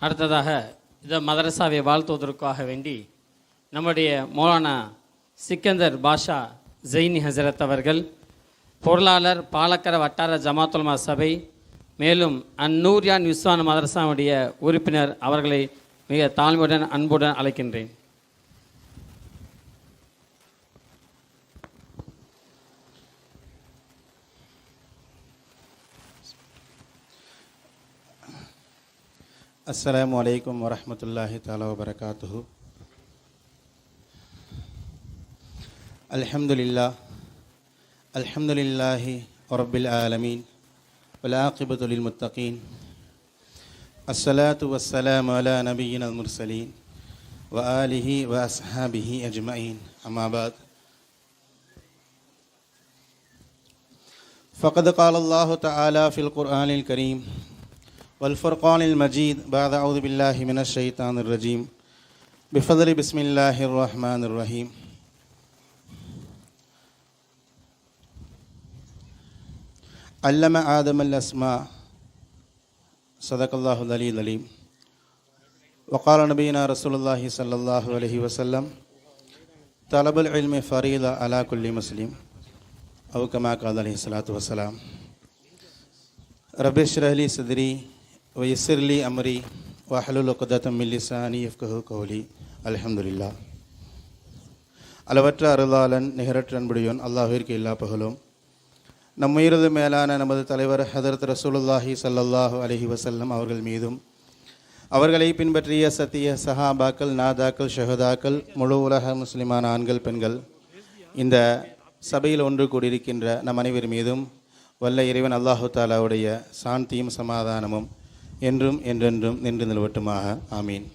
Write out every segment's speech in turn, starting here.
அடுத்ததாக இந்த மதரசாவை வாழ்த்துவதற்காக வேண்டி நம்முடைய மௌலானா சிக்கந்தர் பாஷா ஜெயினி ஹசரத் அவர்கள் பொருளாளர் பாலக்கர வட்டார ஜமாத்துல்மா சபை மேலும் அந்நூர்யான் விஸ்வான் மதரசாவுடைய உறுப்பினர் அவர்களை மிக தாழ்மையுடன் அன்புடன் அழைக்கின்றேன். السلام عليكم ورحمة الله تعالى وبركاته. الحمد لله الحمد لله رب العالمين والعاقبة للمتقين الصلاة والسلام على نبينا المرسلين وآله وأصحابه أجمعين. أما بعد فقد قال الله تعالى في القرآن الكريم والفرقان المجيد. بعد أعوذ بالله من الشيطان الرجيم. بفضل بسم الله الرحمن الرحيم. علم آدم الأسماء. صدق الله العلي العليم وقال نبينا رسول الله صلى الله عليه وسلم طلب العلم فريضة على كل مسلم. أو كما قال عليه الصلاة والسلام. رب اشرح لي صدري வயசர் அலி அமரி வஹலுல் ஒக்கதத்தம் இல்லிசானி எஃப்கஹு கோலி அலமதுல்லா அளவற்ற அருளாளன் நிகரற்ற அன்புடையோன் அல்லாஹிற்கு எல்லா பகலும் நம் உயிரது மேலான நமது தலைவர் ஹதரத் ரசூலுல்லாஹி சல்லல்லாஹு அலஹி வசல்லம் அவர்கள் மீதும் அவர்களை பின்பற்றிய சத்திய சஹாபாக்கள் நாதாக்கள் ஷஹதாக்கள் முழு உலக முஸ்லிமான ஆண்கள் பெண்கள் இந்த சபையில் ஒன்று கூடியிருக்கின்ற நம் அனைவர் மீதும் வல்ல இறைவன் அல்லாஹு தாலாவுடைய சாந்தியும் சமாதானமும் என்றும் என்றென்றும் நின்று நிலவட்டுமாக. ஆமீன்.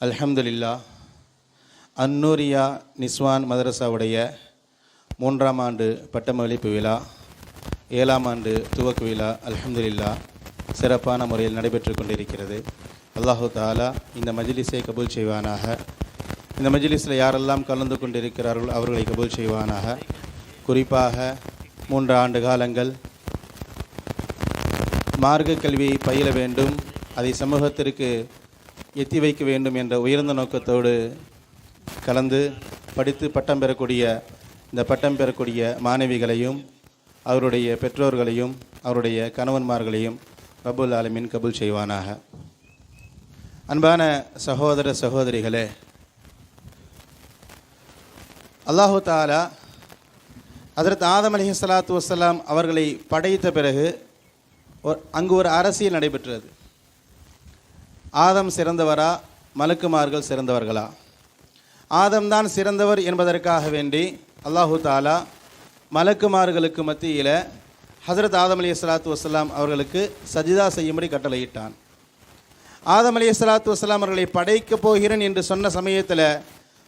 அல்ஹம்துலில்லா அன்னூரியா நிஸ்வான் மதரசாவுடைய மூன்றாம் ஆண்டு பட்டமளிப்பு விழா ஏழாம் ஆண்டு துவக்கு விழா அல்ஹம்துலில்லா சிறப்பான முறையில் நடைபெற்று கொண்டிருக்கிறது. அல்லாஹு தாலா இந்த மஜிலிஸை கபூல் செய்வானாக. இந்த மஜிலிஸில் யாரெல்லாம் கலந்து கொண்டிருக்கிறார்கள் அவர்களை கபூல் செய்வானாக. குறிப்பாக மூன்று ஆண்டு காலங்கள் மார்க்க கல்வியை பயில வேண்டும் அதை சமூகத்திற்கு எத்தி வைக்க வேண்டும் என்ற உயர்ந்த நோக்கத்தோடு கலந்து படித்து பட்டம் பெறக்கூடிய இந்த பட்டம் பெறக்கூடிய மாணவிகளையும் அவருடைய பெற்றோர்களையும் அவருடைய கணவன்மார்களையும் ரபுல் ஆலமின் கபூல் செய்வானாக. அன்பான சகோதர சகோதரிகளே அல்லாஹு தாலா அதற்கு ஆதம் அலி சலாத்து வசலாம் அவர்களை படைத்த பிறகு அங்கு ஒரு அரசியல் நடைபெற்றது. ஆதம் சிறந்தவரா? மலக்குமார்கள் சிறந்தவர்களா? ஆதம் தான் சிறந்தவர் என்பதற்காக வேண்டி அல்லாஹு தாலா மலக்குமார்களுக்கு மத்தியில் ஹசரத் ஆதம் அலி சலாத்து வசலாம் அவர்களுக்கு சஜிதா செய்யும்படி கட்டளையிட்டான். ஆதம் அலி சலாத்து வசலாம் அவர்களை படைக்கப் போகிறேன் என்று சொன்ன சமயத்தில்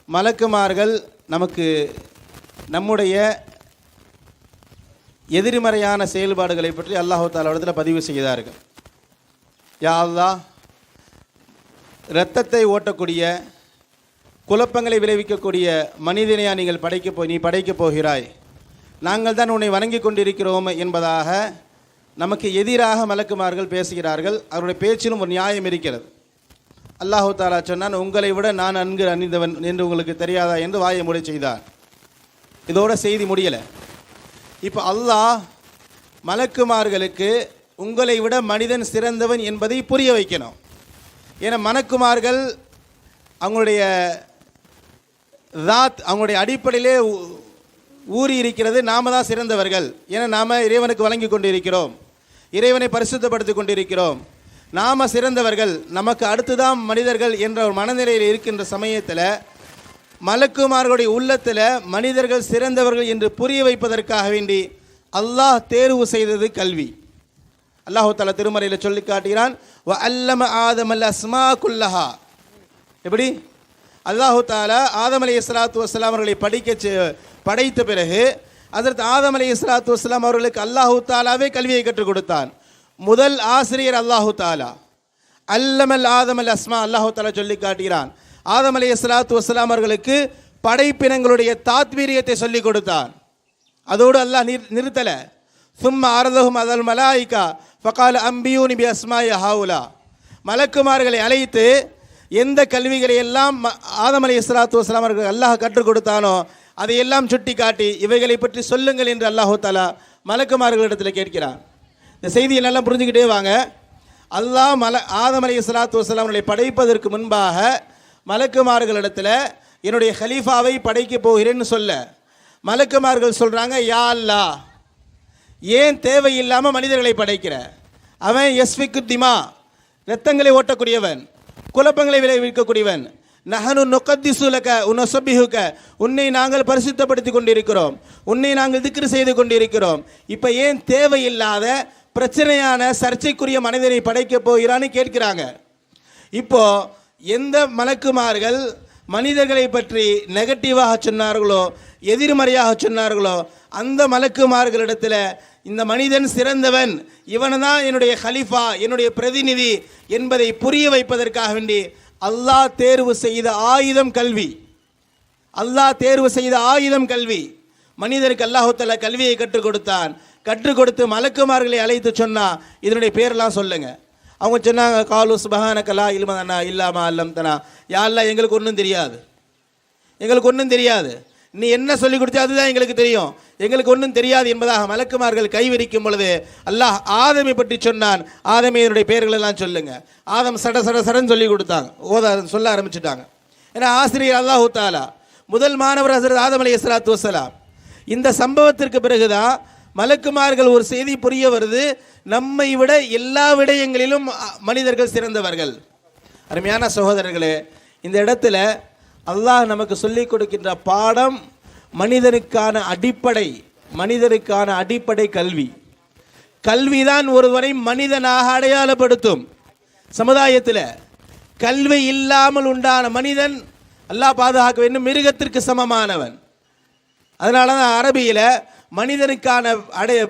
மலக்குமார்கள் நமக்கு நம்முடைய எதிர்மறையான செயல்பாடுகளை பற்றி அல்லாஹு தாலாவிடத்தில் பதிவு செய்தார்கள். யா அல்லாஹ் இரத்தத்தை ஓட்டக்கூடிய குழப்பங்களை விளைவிக்கக்கூடிய மனிதனையா நீங்கள் படைக்க போ நீ படைக்கப் போகிறாய். நாங்கள் தான் உன்னை வணங்கி கொண்டிருக்கிறோம் என்பதாக நமக்கு எதிராக மலக்குமார்கள் பேசுகிறார்கள். அவருடைய பேச்சிலும் ஒரு நியாயம் இருக்கிறது. அல்லாஹு தாலா சொன்னான் உங்களை விட நான் நன்கு அணிந்தவன் என்று உங்களுக்கு தெரியாதா? என்று வாயை முறை செய்தார். இதோட செய்தி முடியலை. இப்போ அல்லாஹ் மலக்குமார்களுக்கு உங்களை விட மனிதன் சிறந்தவன் என்பதை புரிய வைக்கணும். ஏன்னா மணக்குமார்கள் அவங்களுடைய ராத் அவங்களுடைய அடிப்படையிலே ஊறி இருக்கிறது. நாம தான் சிறந்தவர்கள். ஏன்னா நாம இறைவனுக்கு வழங்கி கொண்டிருக்கிறோம். இறைவனை பரிசுத்தப்படுத்தி கொண்டிருக்கிறோம். நாம் சிறந்தவர்கள். நமக்கு அடுத்துதான் மனிதர்கள் என்ற ஒரு மனநிலையில் இருக்கின்ற சமயத்தில் மலக்குமார்களுடைய உள்ளத்தில் மனிதர்கள் சிறந்தவர்கள் என்று புரிய வைப்பதற்காக வேண்டி அல்லாஹ் தேர்வு செய்தது கல்வி. அல்லாஹு தால திருமறையில் சொல்லி காட்டுகிறான் வ அல்லம அல்ல அஸ்மா குல்லஹா. எப்படி? அல்லாஹு தாலா ஆதம் அலி இஸ்லாத்து வஸ்லாம் அவர்களை படிக்க செ- படைத்த பிறகு அதற்கு ஆதம் அலி இஸ்லாத்து வஸ்லாம் அவர்களுக்கு அல்லாஹு தாலாவே கல்வியை கற்றுக் கொடுத்தான். முதல் ஆசிரியர் அல்லாஹு தாலா அல்லமல் ஆதம் அல் அஸ்மா அல்லாஹு தாலா சொல்லி காட்டுகிறான். ஆதம் அலி இஸ்லாத்து அவர்களுக்கு படைப்பினங்களுடைய தாத்வீரியத்தை சொல்லிக் கொடுத்தான் அதோடு அல்லாஹ் நிறு நிறுத்தலை. சும்மா ஆரதகும் அதல் மலாயிகா ஃபகால் அம்பியூ நிபி அஸ்மாய ஹாவுலா மலக்குமார்களை அழைத்து எந்த கல்விகளை எல்லாம் ம- ஆதம் அலி இஸ்லாத்து வஸ்லாம் அவர்கள் அல்லாஹ் கற்றுக் கொடுத்தானோ அதையெல்லாம் சுட்டி காட்டி இவைகளை பற்றி சொல்லுங்கள் என்று அல்லாஹு தாலா மலக்குமார்களிடத்தில் கேட்கிறான் இந்த செய்தியை நல்லா புரிஞ்சுக்கிட்டே வாங்க. அல்லாஹ் மல ஆதம் அலி இஸ்லாத்து வஸ்லாம் படைப்பதற்கு முன்பாக மலக்குமார்களிடத்தில் என்னுடைய ஹலீஃபாவை படைக்க போகிறேன்னு சொல்ல. மலக்குமார்கள் சொல்கிறாங்க யா அல்லா ஏன் தேவையில்லாமல் மனிதர்களை படைக்கிற? அவன் எஸ்விக்கு திமா ரத்தங்களை ஓட்டக்கூடியவன் குழப்பங்களை விளைவிக்கக்கூடியவன். நகனு நொக்கத்தி உன்னொசபிஹுக்க உன்னை நாங்கள் பரிசுத்தப்படுத்தி கொண்டிருக்கிறோம். உன்னை நாங்கள் திக்ரு செய்து கொண்டிருக்கிறோம். இப்போ ஏன் தேவையில்லாத பிரச்சனையான சர்ச்சைக்குரிய மனிதனை படைக்கப் போகிறான்னு கேட்கிறாங்க. இப்போது எந்த மலக்குமார்கள் மனிதர்களை பற்றி நெகட்டிவாக சொன்னார்களோ எதிர்மறையாக சொன்னார்களோ அந்த மலக்குமார்களிடத்தில் இந்த மனிதன் சிறந்தவன் இவன் தான் என்னுடைய ஹலிஃபா என்னுடைய பிரதிநிதி என்பதை புரிய வைப்பதற்காக வேண்டி அல்லாஹ் தேர்வு செய்த ஆயுதம் கல்வி. அல்லாஹ் தேர்வு செய்த ஆயுதம் கல்வி. மனிதருக்கு அல்லாஹுத்தல கல்வியை கற்றுக் கொடுத்தான். கற்றுக் கொடுத்து மலக்குமார்களை அழைத்து சொன்னால் இதனுடைய பேரெல்லாம் சொல்லுங்கள் அவங்க சொன்னாங்க காலு சுபஹான கலா இல்மதனா இல்லாமா அல்லம்தனா. யாரெல்லாம் எங்களுக்கு ஒன்றும் தெரியாது. எங்களுக்கு ஒன்றும் தெரியாது. நீ என்ன சொல்லி கொடுத்தா அதுதான் எங்களுக்கு தெரியும். எங்களுக்கு ஒன்றும் தெரியாது என்பதாக மலக்குமார்கள் கைவிரிக்கும் பொழுது அல்லாஹ் ஆதமை பற்றி சொன்னான். ஆதமையினுடைய பெயர்கள் எல்லாம் சொல்லுங்க. ஆதம் சட சட சடன்னு சொல்லி கொடுத்தாங்க. ஓத சொல்ல ஆரம்பிச்சுட்டாங்க. ஏன்னா ஆசிரியர் அல்லாஹூ தாலா முதல் மாணவர் ஹசரத் ஆதம் அலி இஸ்லாத்து வசலாம் இந்த சம்பவத்திற்கு பிறகுதான் மலக்குமார்கள் ஒரு செய்தி புரிய வருது. நம்மை விட எல்லா விடயங்களிலும் மனிதர்கள் சிறந்தவர்கள். அருமையான சகோதரர்களே இந்த இடத்துல அல்லாஹ் நமக்கு சொல்லிக் கொடுக்கின்ற பாடம் மனிதனுக்கான அடிப்படை மனிதனுக்கான அடிப்படை கல்வி. கல்விதான் ஒருவரை மனிதனாக அடையாளப்படுத்தும். சமுதாயத்தில் கல்வி இல்லாமல் உண்டான மனிதன் அல்லாஹ் பாதுகாக்க வேண்டும். மிருகத்திற்கு சமமானவன். அதனால தான் அரபியில் மனிதனுக்கான அடைய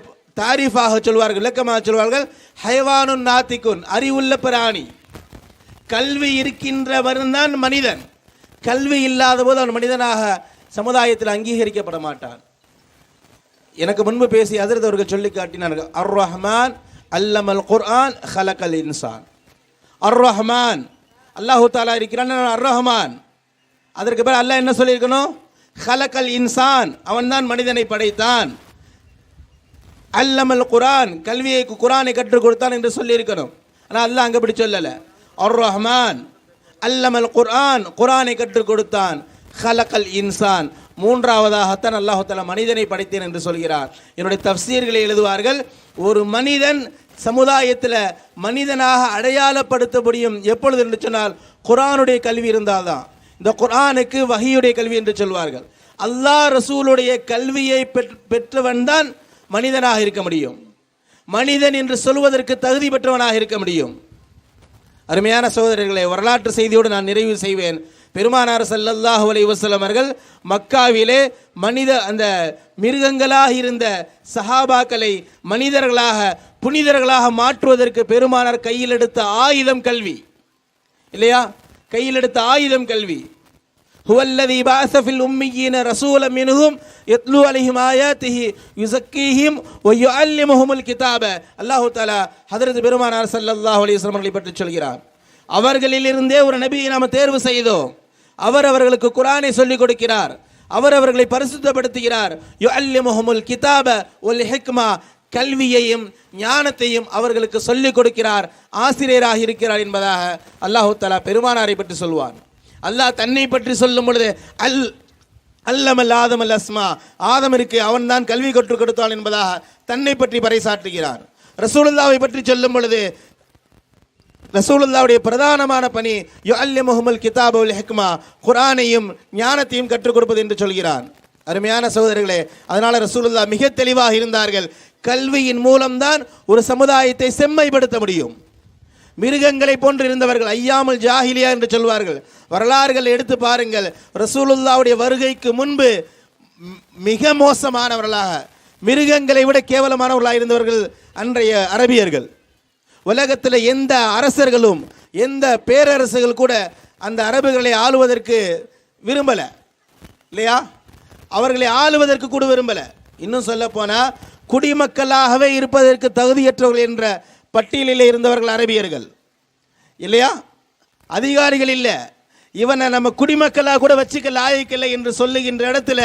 தாரீஃபாக சொல்வார்கள் விளக்கமாக சொல்வார்கள் ஹைவானுன் நாத்திக்குன் அறிவுள்ள பிராணி. கல்வி இருக்கின்றவன் தான் மனிதன். கல்வி இல்லாத போது அவன் மனிதனாக சமுதாயத்தில் அங்கீகரிக்கப்பட மாட்டான். எனக்கு முன்பு பேசி அதிர்தவர்கள் அவர்கள் சொல்லி காட்டினார்கள் அர் ரஹ்மான் அல்லமல் குர்ஆன் ஹலக்கல் இன்சான். அர் ரஹ்மான் அல்லாஹு தாலா இருக்கிறான் அர் ரஹ்மான் அதற்கு பிறகு அல்லாஹ் என்ன சொல்லியிருக்கணும்? ஹலக்கல் இன்சான் அவன்தான் மனிதனை படைத்தான். அல்லமல் குரான் கல்வியை குரானை கற்றுக் கொடுத்தான் என்று சொல்லியிருக்கணும். ஆனால் அல்லாஹ் அங்கே அப்படி சொல்லலை. அர் ரஹ்மான் அல்லமல் குரான் குரானை கற்றுக் கொடுத்தான். ஹலக்கல் இன்சான் மூன்றாவதாகத்தான் அல்லாஹால மனிதனை படைத்தேன் என்று சொல்கிறார். என்னுடைய தப்சீர்களை எழுதுவார்கள். ஒரு மனிதன் சமுதாயத்தில் மனிதனாக அடையாளப்படுத்த முடியும் எப்பொழுது என்று சொன்னால் குரானுடைய கல்வி இருந்தால்தான். இந்த குரானுக்கு வகையுடைய கல்வி என்று சொல்வார்கள். அல்லாஹ் ரசூலுடைய கல்வியை பெற்- பெற்றவன் தான் மனிதனாக இருக்க முடியும். மனிதன் என்று சொல்வதற்கு தகுதி பெற்றவனாக இருக்க முடியும். அருமையான சகோதரர்களை வரலாற்று செய்தியோடு நான் நிறைவு செய்வேன். பெருமானார் சல்லல்லாஹு அலைஹி வஸல்லம் அவர்கள் மக்காவிலே மனித அந்த மிருகங்களாக இருந்த சஹாபாக்களை மனிதர்களாக புனிதர்களாக மாற்றுவதற்கு பெருமானார் கையில் எடுத்த ஆயுதம் கல்வி. இல்லையா? கையில் எடுத்த ஆயுதம் கல்வி. ஹுவல்லதி பாசஃபில் உம்மியின ரசூல மினுகும் எத்லு அலிஹிம் ஆயாத்திஹி யுசக்கீஹிம் ஒய்யு அல்லி முகமுல் கிதாப. அல்லாஹு தாலா ஹதரத் பெருமானார் சல்லல்லாஹ் அலி அவர்களை பற்றி சொல்கிறார். அவர்களிலிருந்தே ஒரு நபியை நாம் தேர்வு செய்தோம். அவர் அவர்களுக்கு குரானை சொல்லிக் கொடுக்கிறார். அவர் அவர்களை பரிசுத்தப்படுத்துகிறார். யு அல்லி முகமுல் கிதாப ஒல் ஹெக்மா கல்வியையும் ஞானத்தையும் அவர்களுக்கு சொல்லிக் கொடுக்கிறார் ஆசிரியராக இருக்கிறார் என்பதாக அல்லாஹு தலா பெருமானாரை பற்றி சொல்வான். அல்லாஹ் தன்னை பற்றி சொல்லும் பொழுது அல் அல்லமல் ஆதம் அல் அஸ்மா ஆதமிற்கு அவன்தான் கல்வி கற்றுக் கொடுத்தான் என்பதாக தன்னை பற்றி பறைசாற்றுகிறார். ரசூலுல்லாவை பற்றி சொல்லும் பொழுது ரசூலுல்லாவுடைய பிரதானமான பணி யுஅல்லி முகமல் கிதாபுல் ஹெக்மா குரானையும் ஞானத்தையும் கற்றுக் கொடுப்பது என்று சொல்கிறான். அருமையான சகோதரர்களே அதனால ரசூலுல்லா மிக தெளிவாக இருந்தார்கள். கல்வியின் மூலம்தான் ஒரு சமுதாயத்தை செம்மைப்படுத்த முடியும். மிருகங்களை போன்று இருந்தவர்கள் ஐயாமல் ஜாஹிலியா என்று சொல்வார்கள். வரலாறுகள் எடுத்து பாருங்கள். ரசூலுல்லாவுடைய வருகைக்கு முன்பு மிக மோசமானவர்களாக மிருகங்களை விட கேவலமானவர்களாக இருந்தவர்கள் அன்றைய அரபியர்கள். உலகத்தில் எந்த அரசர்களும் எந்த பேரரசுகள் கூட அந்த அரபுகளை ஆளுவதற்கு விரும்பலை. இல்லையா? அவர்களை ஆளுவதற்கு கூட விரும்பல. இன்னும் சொல்ல போனால் குடிமக்களாகவே இருப்பதற்கு தகுதியற்றவர்கள் என்ற பட்டியலில் இருந்தவர்கள் அரபியர்கள். இல்லையா? அதிகாரிகள் இல்லை. இவனை நம்ம குடிமக்களாக கூட வச்சுக்க லாயக்கில்லை என்று சொல்லுகின்ற இடத்துல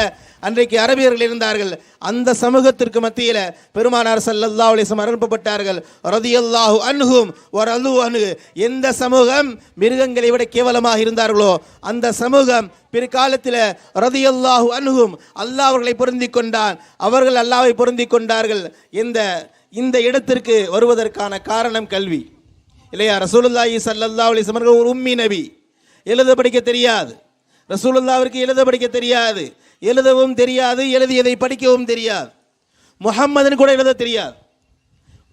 அன்றைக்கு அரபியர்கள் இருந்தார்கள். அந்த சமூகத்திற்கு மத்தியில் பெருமானார் ஸல்லல்லாஹு அலிசம் அனுப்பப்பட்டார்கள் ரதியல்லாஹு அன்ஹும் அல்லு அன்ஹு. எந்த சமூகம் மிருகங்களை விட கேவலமாக இருந்தார்களோ அந்த சமூகம் பிற்காலத்தில் ரதியல்லாஹு அன்ஹும் அல்லாஹ் அவர்களை பொருந்தி கொண்டான். அவர்கள் அல்லாவை பொருந்தி கொண்டார்கள். இந்த இந்த இடத்திற்கு வருவதற்கான காரணம் கல்வி. இல்லையா? ரசூலுல்லாஹி ஸல்லல்லாஹு அலைஹி வஸல்லம் ஒரு உம்மி நபி. எழுத படிக்க தெரியாது. ரசூலுல்லாவிற்கு எழுத படிக்க தெரியாது. எழுதவும் தெரியாது எழுதியதை படிக்கவும் தெரியாது. முகம்மதுன்னு கூட எழுத தெரியாது.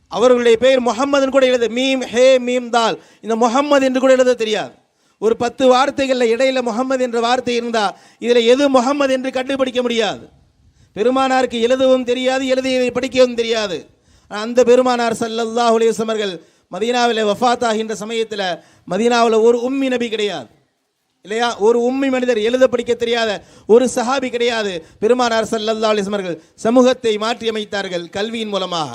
அவர்களுடைய பெயர் முஹம்மதுன்னு கூட எழுத மீம் ஹே மீம் தால். இந்த முகம்மது என்று கூட எழுத தெரியாது. ஒரு பத்து வார்த்தைகளில் இடையில முகம்மது என்ற வார்த்தை இருந்தால் இதில் எது முகம்மது என்று கண்டுபிடிக்க முடியாது. பெருமானாருக்கு எழுதவும் தெரியாது எழுதியதை படிக்கவும் தெரியாது. அந்த பெருமானார் சல்லல்லாஹ் அலைஹி மதீனாவில் வஃபாத் ஆகின்ற சமயத்தில் மதீனாவில் ஒரு உம்மி நபி கிடையாது. இல்லையா? ஒரு உண்மை மனிதர் எழுத படிக்க தெரியாத ஒரு சஹாபி கிடையாது. பெருமானார் ஸல்லல்லாஹு சமூகத்தை மாற்றி அமைத்தார்கள் கல்வியின் மூலமாக.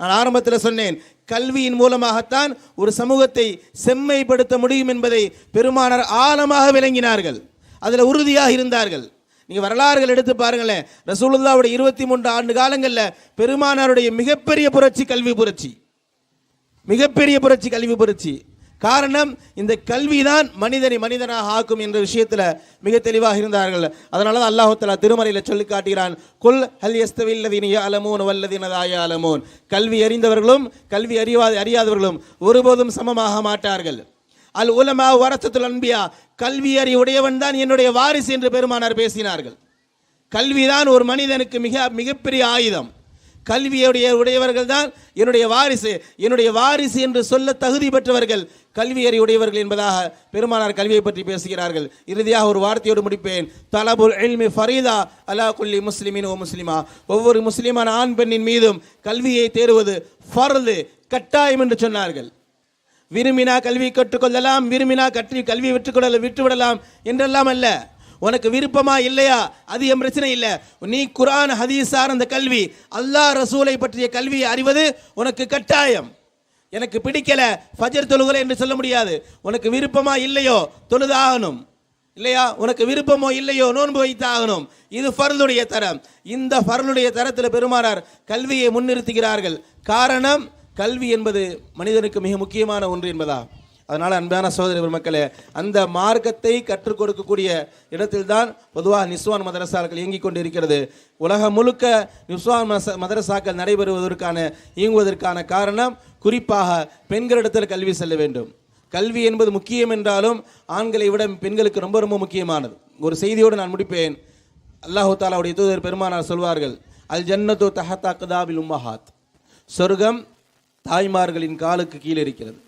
நான் ஆரம்பத்தில் சொன்னேன் கல்வியின் மூலமாகத்தான் ஒரு சமூகத்தை செம்மைப்படுத்த முடியும் என்பதை பெருமானார் ஆழமாக விளங்கினார்கள். அதில் உறுதியாக இருந்தார்கள். நீங்கள் வரலாறுகள் எடுத்து பாருங்களேன். ரசூலுல்லாவுடைய இருபத்தி மூன்று ஆண்டு காலங்களில் பெருமானாருடைய மிகப்பெரிய புரட்சி கல்வி புரட்சி. மிகப்பெரிய புரட்சி கல்வி புரட்சி. காரணம் இந்த கல்விதான் மனிதனை மனிதனாக ஆக்கும் என்ற விஷயத்தில் மிக தெளிவாக இருந்தார்கள். அதனால தான் அல்லாஹ் திருமறையில் சொல்லி காட்டுகிறான் குல் ஹல் யஸ்தவில்லதீன யஅலமூன் வல்லதீன லா கல்வி அறிந்தவர்களும் கல்வி அறிவா அறியாதவர்களும் ஒருபோதும் சமமாக மாட்டார்கள். அல் உலமா வரசத்துல் அன்பியா கல்வி அறிவுடையவன் தான் என்னுடைய வாரிசு என்று பெருமானார் பேசினார்கள். கல்விதான் ஒரு மனிதனுக்கு மிக மிகப்பெரிய ஆயுதம். கல்வியுடைய உடையவர்கள் தான் என்னுடைய வாரிசு. என்னுடைய வாரிசு என்று சொல்ல தகுதி பெற்றவர்கள் கல்வியறி உடையவர்கள் என்பதாக பெருமானார் கல்வியை பற்றி பேசுகிறார்கள். இறுதியாக ஒரு வார்த்தையோடு முடிப்பேன். தலபுல் எல்மி ஃபரீதா அலா குல்லி முஸ்லிமின் ஓ முஸ்லிமா. ஒவ்வொரு முஸ்லிமான ஆண் பெண்ணின் மீதும் கல்வியை தேடுவது ஃபர்து கட்டாயம் என்று சொன்னார்கள். விரும்பினா கல்வி கற்றுக்கொள்ளலாம் விரும்பினா கற்றி கல்வி விட்டுக்கொள்ள விட்டுவிடலாம் என்றெல்லாம் அல்ல. உனக்கு விருப்பமா இல்லையா? அது என் பிரச்சனை இல்லை. நீ குரான் ஹதீஸ் சார்ந்த கல்வி அல்லாஹ் ரசூலை பற்றிய கல்வியை அறிவது உனக்கு கட்டாயம். எனக்கு பிடிக்கல ஃபஜர் தொழுகலை என்று சொல்ல முடியாது. உனக்கு விருப்பமா இல்லையோ? தொழுதாகணும். இல்லையா? உனக்கு விருப்பமோ இல்லையோ? நோன்பு வைத்தாகணும். இது ஃபர்லுடைய தரம். இந்த ஃபர்லுடைய தரத்தில் பெருமானார் கல்வியை முன்னிறுத்துகிறார்கள். காரணம் கல்வி என்பது மனிதனுக்கு மிக முக்கியமான ஒன்று என்பதா அதனால் அன்பான சகோதரி பெருமக்களே அந்த மார்க்கத்தை கற்றுக் கொடுக்கக்கூடிய இடத்தில்தான் பொதுவாக நிஸ்வான் மதரசாக்கள் இயங்கிக் கொண்டிருக்கிறது. உலகம் முழுக்க நிஸ்வான் மச- மதரசாக்கள் நடைபெறுவதற்கான இயங்குவதற்கான காரணம் குறிப்பாக பெண்களிடத்தில் கல்வி செல்ல வேண்டும். கல்வி என்பது முக்கியம் என்றாலும் ஆண்களை விட பெண்களுக்கு ரொம்ப ரொம்ப முக்கியமானது. ஒரு செய்தியோடு நான் முடிப்பேன். அல்லாஹு தாலாவுடைய தூதர் பெருமானார் சொல்வார்கள் அல் ஜன்னத்து தஹத்தா கதாபில் உம்மஹாத். சொர்க்கம் தாய்மார்களின் காலுக்கு கீழே இருக்கிறது.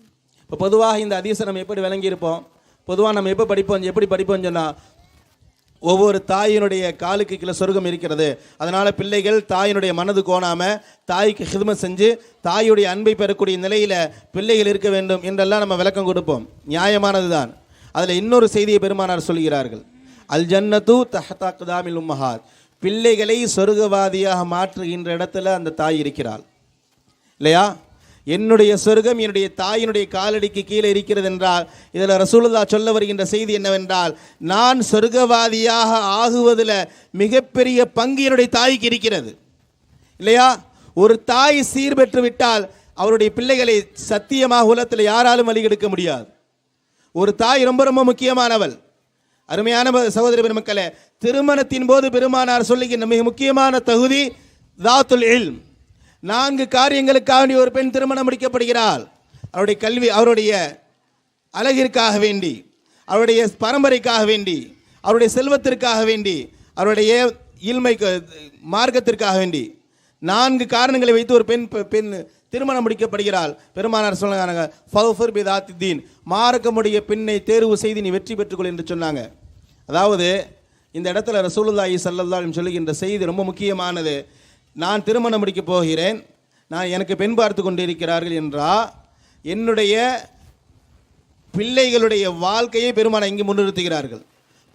இப்போ பொதுவாக இந்த அதிசயம் நம்ம எப்படி விளங்கியிருப்போம்? பொதுவாக நம்ம எப்போ படிப்போம்? எப்படி படிப்போம் சொன்னால் ஒவ்வொரு தாயினுடைய காலுக்கு கீழே சொர்க்கம் இருக்கிறது. அதனால் பிள்ளைகள் தாயினுடைய மனது கோணாமல் தாய்க்கு ஹிதமத் செஞ்சு தாயுடைய அன்பை பெறக்கூடிய நிலையில் பிள்ளைகள் இருக்க வேண்டும் என்றெல்லாம் நம்ம விளக்கம் கொடுப்போம். நியாயமானதுதான். அதில் இன்னொரு செய்தியை பெருமானார் சொல்கிறார்கள். அல் ஜன்னத்து தஹதா குதாமில் உம்மஹாத். பிள்ளைகளை சொர்க்கவாதியாக மாற்றுகின்ற இடத்துல அந்த தாய் இருக்கிறாள். இல்லையா? என்னுடைய சொர்க்கம் என்னுடைய தாயினுடைய காலடிக்கு கீழே இருக்கிறது என்றால் இதில் ரசூலுல்லா சொல்ல வருகின்ற செய்தி என்னவென்றால் நான் சொர்க்கவாதியாக ஆகுவதில் மிகப்பெரிய பங்கு என்னுடைய தாய்க்கு இருக்கிறது. இல்லையா? ஒரு தாய் சீர் பெற்று விட்டால் அவருடைய பிள்ளைகளை சத்தியமாக உலகத்தில் யாராலும் வழிகெடுக்க முடியாது. ஒரு தாய் ரொம்ப ரொம்ப முக்கியமானவள். அருமையான சகோதரி பெருமக்களை பெருமக்களே திருமணத்தின் போது பெருமானார் சொல்லுகின்ற மிக முக்கியமான தகுதி தாத்துல் இல்ம். நான்கு காரியங்களுக்காக வேண்டி ஒரு பெண் திருமணம் முடிக்கப்படுகிறாள். அவருடைய கல்வி அவருடைய அழகிற்காக வேண்டி அவருடைய பரம்பரைக்காக வேண்டி அவருடைய செல்வத்திற்காக வேண்டி அவருடைய இல்மை மார்க்கத்திற்காக வேண்டி நான்கு காரணங்களை வைத்து ஒரு பெண் பெண் திருமணம் முடிக்கப்படுகிறாள். பெருமானார் சொன்னாங்க ஃபவுஃபர் பிதாத்தி தீன். மார்க்கமுடைய பெண்ணை தேர்வு செய்து நீ வெற்றி பெற்றுக்கொள் என்று சொன்னாங்க. அதாவது இந்த இடத்துல ரசூலுல்லாஹி ஸல்லல்லாஹு சொல்லுகின்ற செய்தி ரொம்ப முக்கியமானது. நான் திருமணம் முடிக்க போகிறேன். நான் எனக்கு பெண் பார்த்து கொண்டிருக்கிறார்கள் என்றால் என்னுடைய பிள்ளைகளுடைய வாழ்க்கையை பெருமான இங்கு முன்னிறுத்துகிறார்கள்.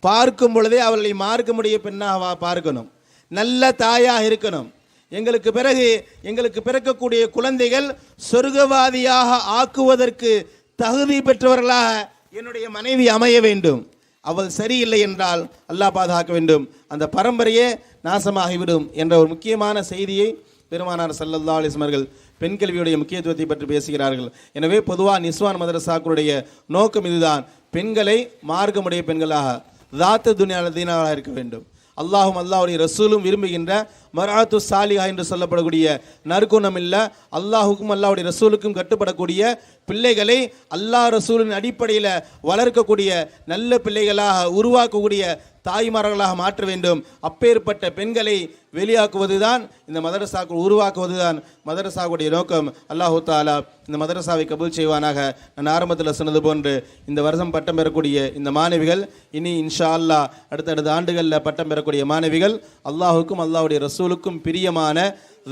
பார்க்கும் பொழுதே அவர்களை மார்க்கமுடைய பெண்ணாக பார்க்கணும். நல்ல தாயாக இருக்கணும். எங்களுக்கு பிறகு எங்களுக்கு பிறக்கக்கூடிய குழந்தைகள் சொர்க்கவாதியாக ஆக்குவதற்கு தகுதி பெற்றவர்களாக என்னுடைய மனைவி அமைய வேண்டும். அவள் சரியில்லை என்றால் அல்லாஹ் பாதுகாக்க வேண்டும். அந்த பரம்பரையே நாசமாகிவிடும் என்ற ஒரு முக்கியமான செய்தியை பெருமானார் சல்லல்லா அலிஸ்மர்கள் பெண் கல்வியுடைய முக்கியத்துவத்தை பற்றி பேசுகிறார்கள். எனவே பொதுவாக நிஸ்வான் மதரசாக்களுடைய நோக்கம் இதுதான். பெண்களை மார்க்கமுடைய பெண்களாக தாத்த துனியால தீனாவாக இருக்க வேண்டும். அல்லாஹும் அல்லாஹ்வுடைய ரசூலும் விரும்புகின்ற மராத்து சாலிஹா என்று சொல்லப்படக்கூடிய நற்குணம் இல்லை. அல்லாஹுக்கும் அல்லாஹுடைய ரசூலுக்கும் கட்டுப்படக்கூடிய பிள்ளைகளை அல்லாஹ் ரசூலின் அடிப்படையில் வளர்க்கக்கூடிய நல்ல பிள்ளைகளாக உருவாக்கக்கூடிய தாய்மார்களாக மாற்ற வேண்டும். அப்பேற்பட்ட பெண்களை வெளியாக்குவதுதான் இந்த மதரசாக்கள் உருவாக்குவதுதான் மதரசாவுடைய நோக்கம். அல்லாஹு தாலா இந்த மதரசாவை கபூல் செய்வானாக. நான் ஆரம்பத்தில் சொன்னது போன்று இந்த வருஷம் பட்டம் பெறக்கூடிய இந்த மாணவிகள் இனி இன்ஷா அல்லாஹ் அடுத்தடுத்த ஆண்டுகளில் பட்டம் பெறக்கூடிய மாணவிகள் அல்லாஹுக்கும் அல்லாஹ்வுடைய ரசூலுக்கும் பிரியமான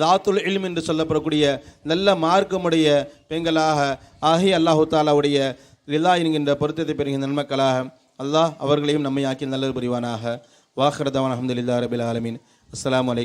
தாத்துல் இல்ம் என்று சொல்லப்படக்கூடிய நல்ல மார்க்கமுடைய பெண்களாக ஆகி அல்லாஹு தாலாவுடைய லிலா என்கின்ற பொருத்தத்தை பெறுகின்ற நன்மக்களாக அல்லாஹ் அவர்களையும் நம்மை ஆக்கி நல்லது புரிவானாக. வாஹ்ரதவான் அஹமதுல்லா ரபில் ஆலமின். அஸ்லாம் வலைக்கம்